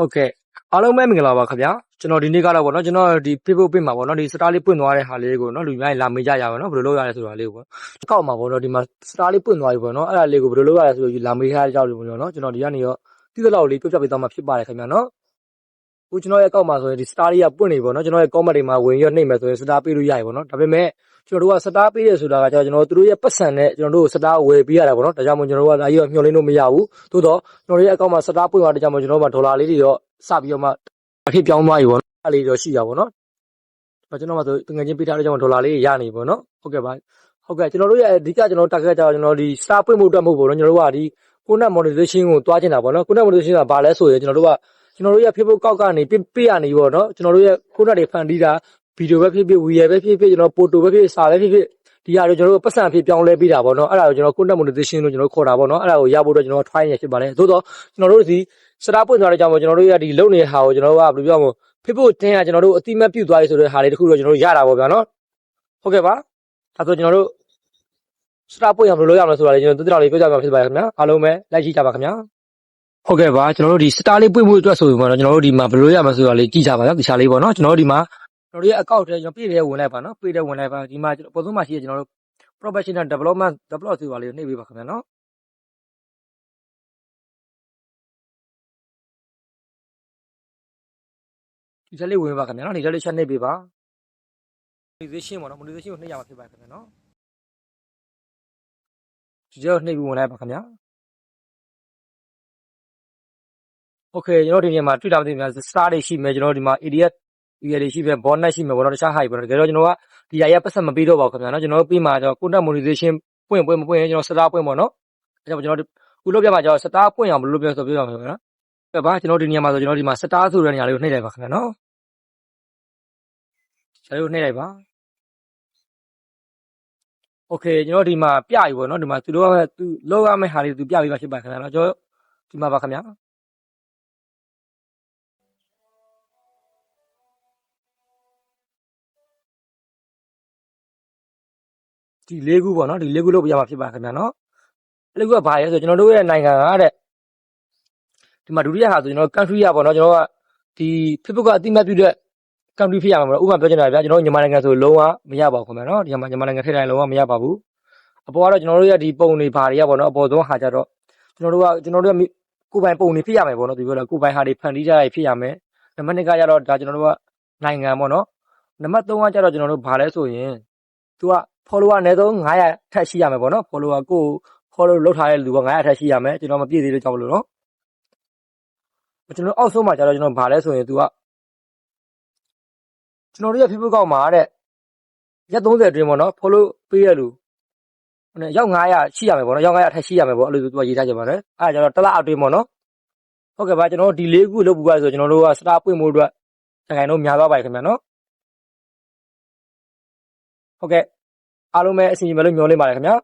ဟုတ်ကဲ့အားလုံးပဲမင်္ဂလာပါခင်ဗျာကျွန်တော်ဒီနေ့ကတော့ဗောနော်ကျွန်တော်ဒီ Facebook page မှာဗောနော်ဒီ star လေးပွင့်သွားတဲ့ဟာလေးကိုနော်လူများလာမေးကြရပါနော်ဘယ်လိုလုပ်ရလဲဆိုတာလေးကိုဗောအကောက်မှာဗောနော်ဒီမှာ star လေးပွင့်သွားပြီဗောနော်အဲ့ဒါလေးကိုဘယ်လိုလုပ်ရလဲဆိုပြီးလာမေးထားတဲ့ကြောက်လို့ဗောနော်ကျွန်တော်ဒီကနေရောတိတိလောက်လေးပြပြပေးသွားမှာဖြစ်ပါတယ်ခင်ဗျာနော် ခုကျွန်တော်ရဲ့အကောက်မှာဆိုရင်ဒီ star လေးကပွင့်နေဗောနော်ကျွန်တော်ရဲ့ comment တွေမှာဝင်ရနှိမ့်မယ်ဆိုရင် star ပေးလို့ရရဗောနော်ဒါပေမဲ့ကျွန်တော်တို့က star ပေးရဆိုတာကကျွန်တော်တို့ရဲ့ပတ်စံနဲ့ကျွန်တော်တို့ star ဝယ်ပေးရတာဗောနော်ဒါကြောင့်မို့ကျွန်တော်တို့ကဒါကြီးတော့မျှော်လင့်လို့မရဘူးသို့တော့ကျွန်တော်ရဲ့အကောက်မှာ star ပွင့်သွားတဲ့ကြောင့်မို့ကျွန်တော်တို့ကဒေါ်လာလေးတွေတော့စပြီးတော့မှအဖြစ်ပြောင်းသွားပြီပေါ့နော်အဲ့လေးတော့ရှိတာပေါ့နော်ဒါကျွန်တော်မှဆိုတငယ်ချင်းပေးထားတဲ့ကြောင့်ဒေါ်လာလေးရနေပေါ့နော်ဟုတ်ကဲ့ပါဟုတ်ကဲ့ကျွန်တော်တို့ရဲ့အဓိကကျွန်တော် target ကြောင့်ကျွန်တော်ဒီ star ပွင့်မှုအတွက်မဟုတ်ဘူးနော်ကျွန်တော်တို့ကဒီ connect monetization ကိုတွားချင်တာပေါ့နော် connect monetization ကဘာလဲဆိုရင်ကျွန်တော်တို့က ကျွန်တော်တို့ရဲ့ Facebook ကောက်ကနေပြပြရနေပေါ့နော်ကျွန်တော်တို့ရဲ့ connect တွေဖန်တီးတာဗီဒီယိုပဲဖြစ်ဖြစ် video ပဲဖြစ်ဖြစ်ကျွန်တော် photo ပဲဖြစ်ဖြစ်စာပဲဖြစ်ဖြစ်ဒီဟာတွေကျွန်တော်တို့ပတ်စံအဖြစ်ပြောင်းလဲပေးတာပေါ့နော်အဲ့ဒါကိုကျွန်တော် content monetization လို့ကျွန်တော်ခေါ်တာပေါ့နော်အဲ့ဒါကိုရဖို့အတွက်ကျွန်တော် try နေဖြစ်ပါတယ်သို့တော့ကျွန်တော်တို့ဒီ star ပွင့်သွားတဲ့ကြောင့်ကျွန်တော်တို့ရဒီလုံနေတဲ့ဟာကိုကျွန်တော်တို့ကဘယ်လိုပြောမလဲ Facebook တင်းကကျွန်တော်တို့အတိမတ်ပြုတ်သွားပြီဆိုတဲ့ဟာလေးတခုတော့ကျွန်တော်တို့ရတာပေါ့ဗျာနော်ဟုတ်ကဲ့ပါဒါဆိုကျွန်တော်တို့စတာပွင့်အောင်ဘယ်လိုလုပ်ရမလဲဆိုတာလေးကျွန်တော်တို့တော်လေးပြောကြမှာဖြစ်ပါတယ်ခင်ဗျာအားလုံးပဲလိုက်ကြည့်ကြပါခင်ဗျာ ဟုတ်ကဲ့ပါကျွန်တော်တို့ဒီစတာလေးပွင့်မှုအတွက်ဆိုရင်ပေါ့နော်ကျွန်တော်တို့ဒီမှာဘယ်လိုရမလဲဆိုတာလေးကြည့်ကြပါဗျာဒီချာလေးပေါ့နော်ကျွန်တော်တို့ဒီမှာကျွန်တော်တို့ရဲ့ account ထဲကျွန်တော်ပြည့်တဲ့ဝင်လိုက်ပါနော်ပြည့်တဲ့ဝင်လိုက်ပါဒီမှာကျွန်တော်ပုံစံမှာရှိတဲ့ကျွန်တော်တို့ professional development develop ဆိုတာလေးကိုနှိပ်ပေးပါခင်ဗျာနော်ဒီချာလေးဝင်ပါခင်ဗျာနော်ဒီချာလေးချက်နှိပ်ပေးပါ monetization ပေါ့နော် monetization ကိုနှိပ်ရမှာဖြစ်ပါတယ်ခင်ဗျာနော်ဒီကြောနှိပ်ပြီးဝင်လိုက်ပါခင်ဗျာ โอเคကျွန်တော်ဒီနေရာမှာတွေ့တာမသိဘူးများ star တွေရှိမယ်ကျွန်တော်ဒီမှာ idiot ဒီတွေရှိမယ် bonus ရှိမယ်ဘောနော်တခြား high ပေါ့နော်တကယ်တော့ကျွန်တော်ကဒီအရာပတ်ဆက်မပေးတော့ပါဘူးခင်ဗျာနော်ကျွန်တော်ပြီးမှကျွန်တော် content monetization ပွင့်ပွင့်မပွင့်ရင်ကျွန်တော် star ပွင့်ပေါ့နော်အဲကြောင့်ကျွန်တော်ခုလုပ်ပြမှာကျွန်တော် star ပွင့်အောင်ဘယ်လိုလုပ်ပြဆိုပြောပြမှာခင်ဗျာနော်ကဲပါကျွန်တော်ဒီနေရာမှာဆိုကျွန်တော်ဒီမှာ star ဆိုတဲ့နေရာလေးကိုနှိပ်လိုက်ပါခင်ဗျာနော်ကျွန်တော်နှိပ်လိုက်ပါ โอเคကျွန်တော်ဒီမှာပြပြီပေါ့နော်ဒီမှာသူတို့ကသူလောက်ရမယ့်ဟာလေးသူပြပြီးမှဖြစ်ပါခင်ဗျာနော်ကျွန်တော်ဒီမှာပါခင်ဗျာ ဒီလေးခုပေါ့နော်ဒီလေးခုလောက်ပြရမှာဖြစ်ပါခင်ဗျာနော်လေးခုကဘာလဲဆိုကျွန်တော်တို့ရဲ့နိုင်ငံကတဲ့ဒီမှာဒုတိယဟာဆိုကျွန်တော် country ရပေါ့နော်ကျွန်တော်ကဒီ Facebook ကအတိမတ်ပြုတဲ့ country ဖြစ်ရမှာပေါ့နော်ဥပမာပြောချင်တာဗျာကျွန်တော်မြန်မာနိုင်ငံဆိုလုံးဝမရပါဘူးခင်ဗျာနော်ဒီမှာမြန်မာနိုင်ငံထည့်တိုင်းလုံးဝမရပါဘူးအပေါ်ကတော့ကျွန်တော်တို့ရဲ့ဒီပုံတွေဘာတွေကပေါ့နော်အပေါ်ဆုံးဟာကြတော့ကျွန်တော်တို့ကကျွန်တော်တို့ကမိကိုယ်ပိုင်ပုံတွေဖြစ်ရမယ်ပေါ့နော်ဒီပြောတာကိုယ်ပိုင်ဟာတွေဖန်တီးကြရဖြစ်ရမယ်နံပါတ်2ကကြတော့ဒါကျွန်တော်တို့ကနိုင်ငံပေါ့နော်နံပါတ်3ကကြတော့ကျွန်တော်တို့ဘာလဲဆိုရင်သူက follower အနည်းဆုံး900ထက်ရှိရမယ်ပေါ့နော် follower ကို follow လုပ်ထားတဲ့လူက900ထက်ရှိရမယ်ကျွန်တော်မပြည့်သေးလို့ကြောက်လို့နော်ကျွန်တော်အောက်ဆုံးမှာကြတော့ကျွန်တော်ဘာလဲဆိုရင်သူကကျွန်တော်တို့ရဲ့ Facebook ကောက်မှာတဲ့ရက်30အတွင်းပေါ့နော် follow ပေးရလူဟိုနဲ့ရောက်900ရှိရမယ်ပေါ့နော်ရောက်900အထက်ရှိရမယ်ပေါ့အဲ့လိုသူကရေးထားကြပါတယ်အဲ့ဒါကျတော့တစ်လအတွင်းပေါ့နော်ဟုတ်ကဲ့ပါကျွန်တော်တို့ဒီလေးခုလုပ်ပူပါဆိုကျွန်တော်တို့ကစတာပွင့်မှုအတွက်တခိုင်တော့များသွားပါပြီခင်ဗျာနော်ဟုတ်ကဲ့ အားလုံးပဲအစီအစဉ်ပဲလို့မျှော်လင့်ပါတယ်ခင်ဗျာ